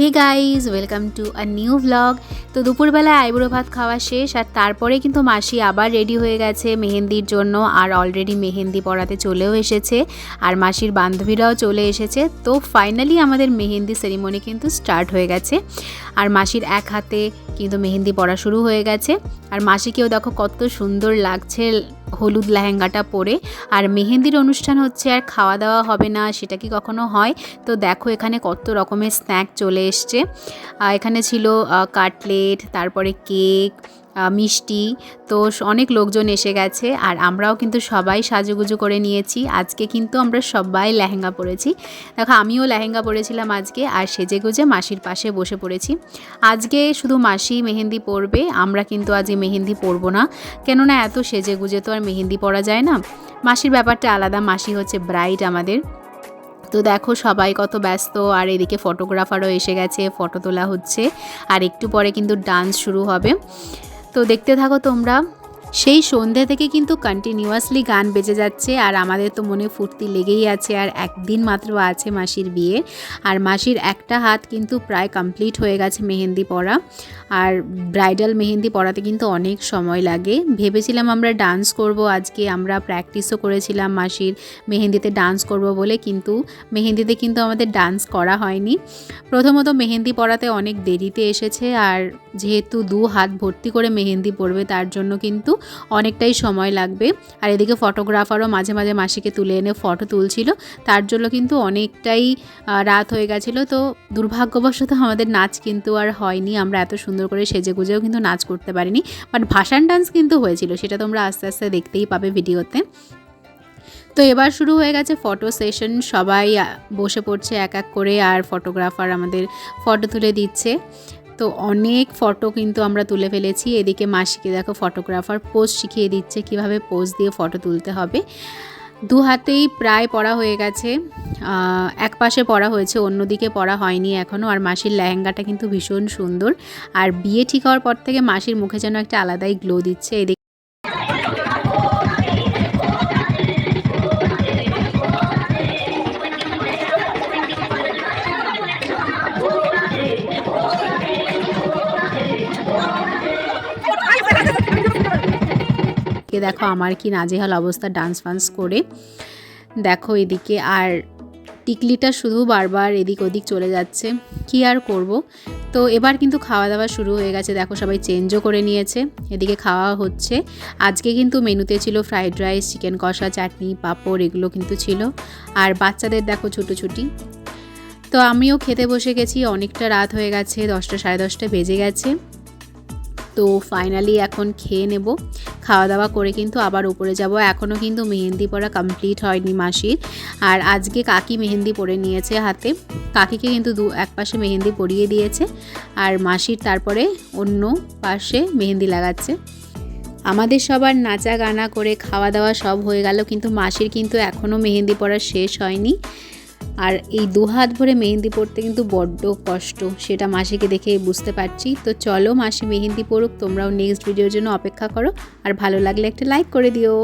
Hey guys welcome to a new vlog তো দুপুরবেলায় আইবুড়ো ভাত খাওয়া শেষ আর তারপরে কিন্তু মাসি আবার রেডি হয়ে গেছে মেহেন্দির জন্য আর অলরেডি মেহেন্দি পড়াতে চলেও এসেছে আর মাসির বান্ধবীরাও চলে এসেছে। তো ফাইনালি আমাদের মেহেন্দি সেরিমনি কিন্তু স্টার্ট হয়ে গেছে। আর মাসির এক হাতে কিন্তু মেহেন্দি পড়া শুরু হয়ে গেছে। আর মাসিকেও দেখো কত সুন্দর লাগছে হলুদ লেহেঙ্গাটা পরে। আর মেহেন্দির অনুষ্ঠান হচ্ছে আর খাওয়া দাওয়া হবে না, সেটা কি কখনো হয়? তো দেখো এখানে কত রকমের স্ন্যাক চলে এসছে। এখানে ছিল কাটলেট, তারপরে কেক মিষ্টি, তো অনেক লোকজন এসে গেছে আর আমরাও কিন্তু সবাই সাজুগুজু করে নিয়েছি। আজকে কিন্তু আমরা সবাই লেহেঙ্গা পরেছি। দেখো, আমিও লেহেঙ্গা পরেছিলাম আজকে আর সেজে গুজে মাসির পাশে বসে পড়েছি। আজকে শুধু মাসি মেহেন্দি পরবে, আমরা কিন্তু আজকে মেহেন্দি পরবো না। কেননা এত সেজে গুজে তো আর মেহেন্দি পরা যায় না। মাসির ব্যাপারটা আলাদা, মাসি হচ্ছে ব্রাইড আমাদের। তো দেখো, সবাই কত ব্যস্ত আর এদিকে ফটোগ্রাফারও এসে গেছে, ফটো তোলা হচ্ছে। আর একটু পরে কিন্তু ডান্স শুরু হবে। তো দেখতে থাকো তোমরা। সেই সন্ধে থেকে কিন্তু কন্টিনিউয়াসলি গান বেজে যাচ্ছে আর আমাদের তো মনে ফুর্তি লেগেই আছে আর একদিন মাত্র আছে মাসির বিয়ে। আর মাসির একটা হাত কিন্তু প্রায় কমপ্লিট হয়ে গেছে মেহেন্দি পরা। আর ব্রাইডাল মেহেন্দি পরাতে কিন্তু অনেক সময় লাগে। ভেবেছিলাম আমরা ডান্স করব, আজকে আমরা প্র্যাকটিসও করেছিলাম মাসির মেহেন্দিতে ডান্স করব বলে, কিন্তু মেহেন্দিতে কিন্তু আমাদের ডান্স করা হয়নি। প্রথমত মেহেন্দি পরাতে অনেক দেরিতে এসেছে আর যেহেতু দু হাত ভর্তি করে মেহেন্দি পড়বে তার জন্য কিন্তু অনেকটাই সময় লাগবে। আর এদিকে ফটোগ্রাফারও মাঝে মাঝে মাসিকে তুলে এনে ফটো তুলছিল। তার জন্য কিন্তু অনেকটাই রাত হয়ে গেছিল। তো দুর্ভাগ্যবশত আমাদের নাচ কিন্তু আর হয়নি। আমরা এত সুন্দর করে সেজে গুজেও কিন্তু নাচ করতে পারিনি। বাট ভাসান ডান্স কিন্তু হয়েছিল। সেটা তোমরা আস্তে আস্তে দেখতেই পাবে ভিডিওতে। তো এবার শুরু হয়ে গেছে ফটো সেশন সবাই বসে পড়ছে এক এক করে। আর ফটোগ্রাফার আমাদের ফটো তুলে দিচ্ছে। তো অনেক ফটো কিন্তু আমরা তুলে ফেলেছি। এদিকে মাসিকে দেখো ফটোগ্রাফার পোজ শিখিয়ে দিচ্ছে কীভাবে পোজ দিয়ে ফটো তুলতে হবে। দু হাতেই প্রায় পড়া হয়ে গেছে। এক পাশে পড়া হয়েছে, অন্যদিকে পড়া হয়নি এখনও আর মাসির লেহেঙ্গাটা কিন্তু ভীষণ সুন্দর। আর বিয়ে ঠিক হওয়ার পর থেকে মাসির মুখে যেন একটা আলাদাই গ্লো দিচ্ছে। এদিকে কে দেখো আমার কি নাজেহাল অবস্থা ডান্স ফান্স করে। দেখো এদিকে আর টিকলিটা শুধু বারবার এদিক ওদিক চলে যাচ্ছে। কি আর করব? তো এবার কিন্তু খাওয়া দাওয়া শুরু হয়ে গেছে। দেখো সবাই চেঞ্জও করে নিয়েছে। এদিকে খাওয়া হচ্ছে। আজকে কিন্তু মেনুতে ছিল ফ্রাইড রাইস চিকেন কষা, চাটনি, পাঁপড়, এগুলো কিন্তু ছিল। আর বাচ্চাদের দেখো ছুটোছুটি। তো আমিও খেতে বসে গেছি। অনেকটা রাত হয়ে গেছে, দশটা সাড়ে দশটা বেজে গেছে। তো ফাইনালি এখন খেয়ে নেব। খাওয়া দাওয়া করে কিন্তু আবার উপরে যাব। এখনও কিন্তু মেহেন্দি পরা কমপ্লিট হয়নি মাসির। আর আজকে কাকি মেহেন্দি পরে নিয়েছে হাতে। কাকিকে কিন্তু দু এক পাশে মেহেন্দি পরিয়ে দিয়েছে। আর মাসির তারপরে অন্য পাশে মেহেন্দি লাগাচ্ছে। আমাদের সবার নাচা গানা করে খাওয়া দাওয়া সব হয়ে গেল। কিন্তু মাসির কিন্তু এখনও মেহেন্দি পরা শেষ হয়নি। আর এই দু হাত ভরে মেহেন্দি পড়তে কিন্তু বড্ড কষ্ট, সেটা মাসিকে দেখে বুঝতে পারছি। তো চলো মাসি মেহেন্দি পড়ুক তোমরাও নেক্সট ভিডিওর জন্য অপেক্ষা করো, আর ভালো লাগলে একটা লাইক করে দিও।